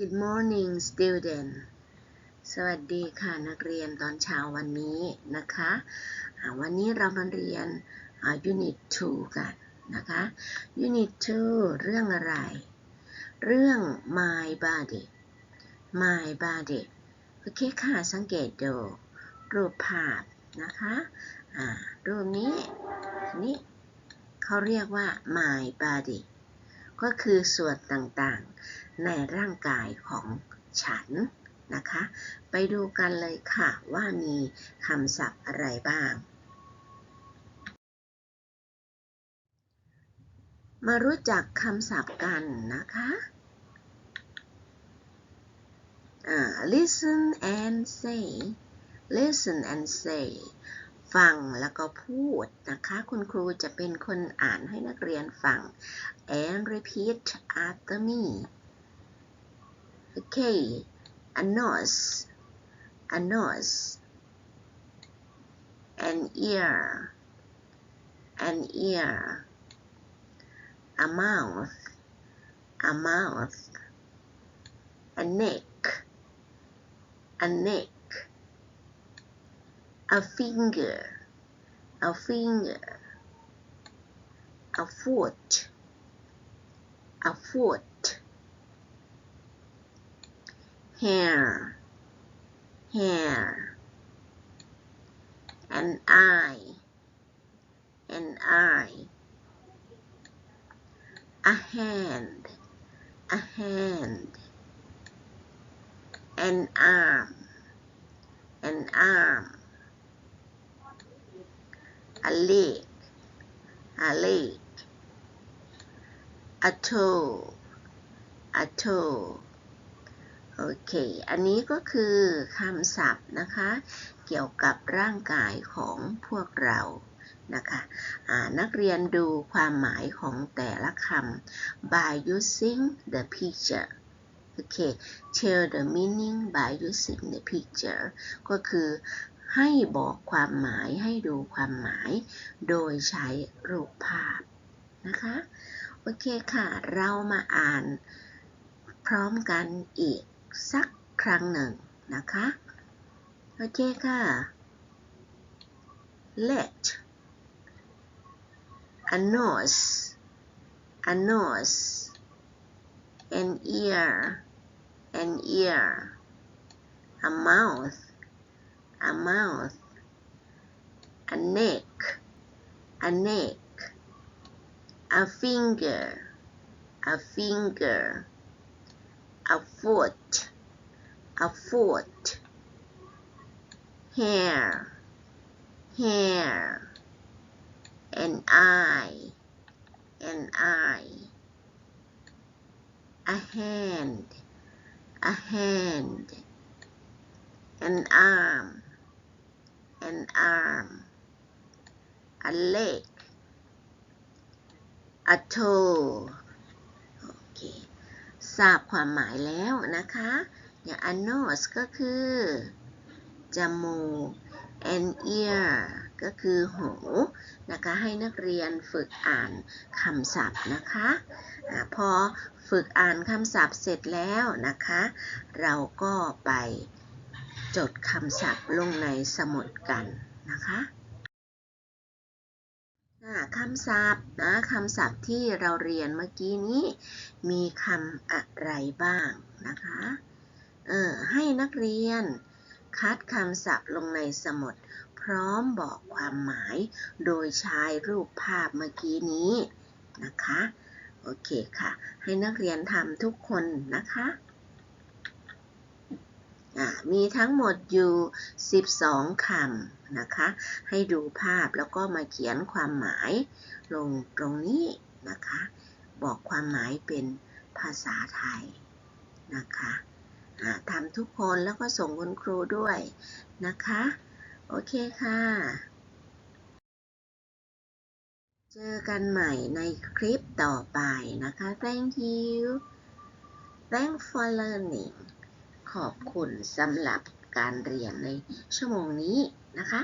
Good morning student สวัสดีค่ะนักเรียนตอนเช้าวันนี้นะคะ วันนี้เรามาเรียน Unit 2 กันนะคะ Unit 2 เรื่องอะไร เรื่อง my body my body โอเคค่ะสังเกตดู รูปภาพนะคะรูปนี้นนี้เขาเรียกว่า my body ก็คือส่วนต่างๆ ในร่างกายของฉันนะคะ ไปดูกันเลยค่ะว่ามีคำศัพท์อะไรบ้าง มารู้จักคำศัพท์กันนะคะอ่า listen and say listen and say ฟังแล้วก็พูดนะคะ คุณครูจะเป็นคนอ่านให้นักเรียนฟัง and repeat after me okay a nose a nose an ear an ear a mouth a mouth a neck a neck a finger. A finger. A foot. A foot. Hair. Hair. An eye. An eye. A hand. A hand. An arm. An arm a leg a leg a toe a toe โอเค อันนี้ก็คือคำศัพท์นะคะ เกี่ยวกับร่างกายของพวกเรานะคะะนักเรียนดูความหมายของแต่ละคำ by using the picture โอเค tell the meaning by using the picture ก็คือ ให้บอกความหมายให้ดูความหมาย โดยใช้รูปภาพนะคะ โอเคค่ะ เรามาอ่านพร้อมกันอีกสักครั้งหนึ่งนะคะ โอเคค่ะ let a nose a nose an ear an ear a mouth a mouth. A neck. A neck. A finger. A finger. A foot. A foot. Hair. Hair. An eye. An eye. A hand. A hand. An arm an arm a leg a toe โอเคทราบความหมายแล้วนะคะ อย่าง a nose ก็คือ จมูก an ear ก็คือหูนะคะ ให้นักเรียนฝึกอ่านคำศัพท์นะคะอะพอฝึกอ่านคำศัพท์เสร็จแล้วนะคะ เราก็ไป จดคำศัพท์ลงในสมุดกันนะคะคำศัพท์นะคำศัพท์ที่เราเรียนเมื่อกี้นี้ มีคำอะไรบ้างนะคะเออให้นักเรียน คัดคำศัพท์ลงในสมุด พร้อมบอกความหมาย โดยใช้รูปภาพเมื่อกี้นี้นะคะ โอเคค่ะ ให้นักเรียนทำทุกคนนะคะ มีทั้งหมดอยู่ 12 คำนะคะ ให้ดูภาพแล้วก็มาเขียนความหมายลงตรงนี้นะคะ บอกความหมายเป็นภาษาไทยนะคะทำทุกคนแล้วก็ส่งคุณครูด้วยนะคะ โอเคค่ะ เจอกันใหม่ในคลิปต่อไปนะคะ thank you thanks for learning ขอบคุณสำหรับการเรียนในชั่วโมงนี้นะคะ